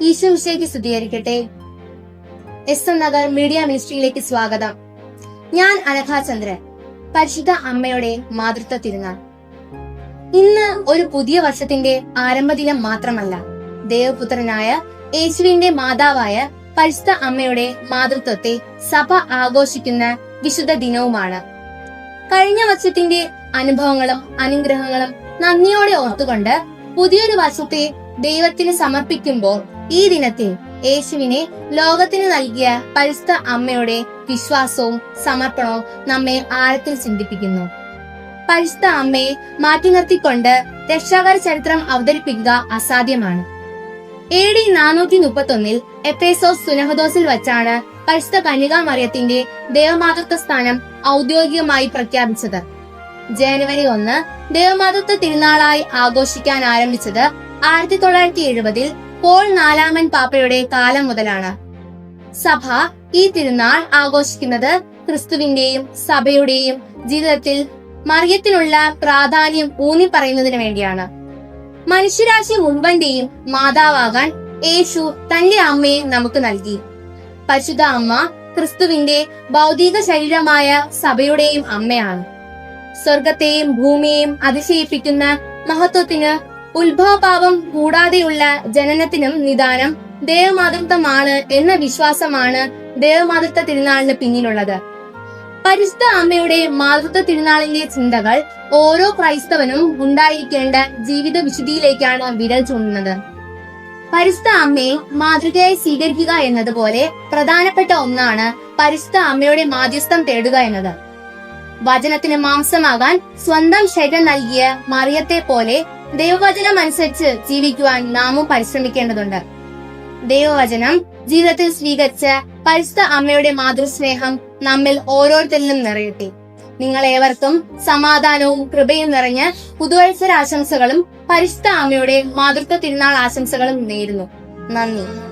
ഈശോ വിഷയ്ക്ക് സ്തുതിയായിരിക്കട്ടെ. S M Nagar media മിനിസ്ട്രിയിലേക്ക് സ്വാഗതം. ഞാൻ അനഘാചന്ദ്രൻ പരിശുദ്ധ അമ്മയുടെ മാതൃത്വ തിരുനാൾ. ഇന്ന് ഒരു പുതിയ വർഷത്തിന്റെ ആരംഭദിനം മാത്രമല്ല ദേവപുത്രനായ യേശുവിന്റെ മാതാവായ പരിശുദ്ധ അമ്മയുടെ മാതൃത്വത്തെ സഭ ആഘോഷിക്കുന്ന വിശുദ്ധ ദിനവുമാണ്. കഴിഞ്ഞ വർഷത്തിന്റെ അനുഭവങ്ങളും അനുഗ്രഹങ്ങളും നന്ദിയോടെ ഓർത്തുകൊണ്ട് പുതിയൊരു വർഷത്തെ ദൈവത്തിന് സമർപ്പിക്കുമ്പോൾ ഈ ദിനത്തിൽ യേശുവിനെ ലോകത്തിന് നൽകിയ പരിശുദ്ധ അമ്മയുടെ വിശ്വാസവും സമർപ്പണവും നമ്മെ ആഴത്തിൽ ചിന്തിപ്പിക്കുന്നു. പരിശുദ്ധ അമ്മയെ മാറ്റി നിർത്തിക്കൊണ്ട് രക്ഷാകര ചരിത്രം അവതരിപ്പിക്കുക അസാധ്യമാണ്. എ ഡി നാനൂറ്റി മുപ്പത്തി ഒന്നിൽ എഫേസോസ് സുനഹദോസിൽ വച്ചാണ് പരിശുദ്ധ കന്യകാ മറിയത്തിന്റെ ദേവമാതൃത്വ സ്ഥാനം ഔദ്യോഗികമായി പ്രഖ്യാപിച്ചത്. ജനുവരി ഒന്ന് ദേവമാതൃത്വ തിരുനാളായി ആഘോഷിക്കാൻ ആരംഭിച്ചത് ആയിരത്തി തൊള്ളായിരത്തി എഴുപതിൽ പോൾ നാലാമൻ പാപ്പയുടെ കാലം മുതലാണ്. സഭ ഈ തിരുനാൾ ആഘോഷിക്കുന്നത് ക്രിസ്തുവിന്റെയും സഭയുടെയും ജീവിതത്തിൽ മറിയത്തിനുള്ള പ്രാധാന്യം ഊന്നി പറയുന്നതിന് വേണ്ടിയാണ്. മനുഷ്യരാശി മുമ്പന്റെയും മാതാവാകാൻ യേശു തന്റെ അമ്മയെ നമുക്ക് നൽകി. പരിശുദ്ധ അമ്മ ക്രിസ്തുവിന്റെ ഭൗതിക ശരീരമായ സഭയുടെയും അമ്മയാണ്. സ്വർഗത്തെയും ഭൂമിയെയും അതിശയിപ്പിക്കുന്ന മഹത്വത്തിന് ഉത്ഭവപാപം കൂടാതെയുള്ള ജനനത്തിനും നിദാനം ദേവമാതൃത്വമാണ് എന്ന വിശ്വാസമാണ് ദേവമാതൃത്വ തിരുനാളിന് പിന്നിലുള്ളത്. പരിശുദ്ധ അമ്മയുടെ മാതൃത്വ തിരുനാളിന്റെ ചിന്തകൾ ഓരോ ക്രൈസ്തവനും ഉണ്ടായിരിക്കേണ്ട ജീവിത വിശുദ്ധിയിലേക്കാണ് വിരൽ ചൂണ്ടുന്നത്. പരിശുദ്ധ അമ്മയെ മാതൃകയായി സ്വീകരിക്കുക എന്നതുപോലെ പ്രധാനപ്പെട്ട ഒന്നാണ് പരിശുദ്ധ അമ്മയുടെ മാധ്യസ്ഥം തേടുക എന്നത്. വചനത്തിന് മാംസമാകാൻ സ്വന്തം ശരീരം നൽകിയ മറിയത്തെ പോലെ ദൈവവചനം അനുസരിച്ച് ജീവിക്കുവാൻ നാമും പരിശ്രമിക്കേണ്ടതുണ്ട്. ദൈവവചനം ജീവിതത്തിൽ സ്വീകരിച്ച പരിശുദ്ധ അമ്മയുടെ മാതൃസ്നേഹം നമ്മിൽ ഓരോരുത്തരിലും നിറയട്ടെ. നിങ്ങൾ ഏവർക്കും സമാധാനവും കൃപയും നിറഞ്ഞ പുതുവത്സര ആശംസകളും പരിശുദ്ധ അമ്മയുടെ മാതൃത്വ തിരുനാൾ ആശംസകളും നേരുന്നു. നന്ദി.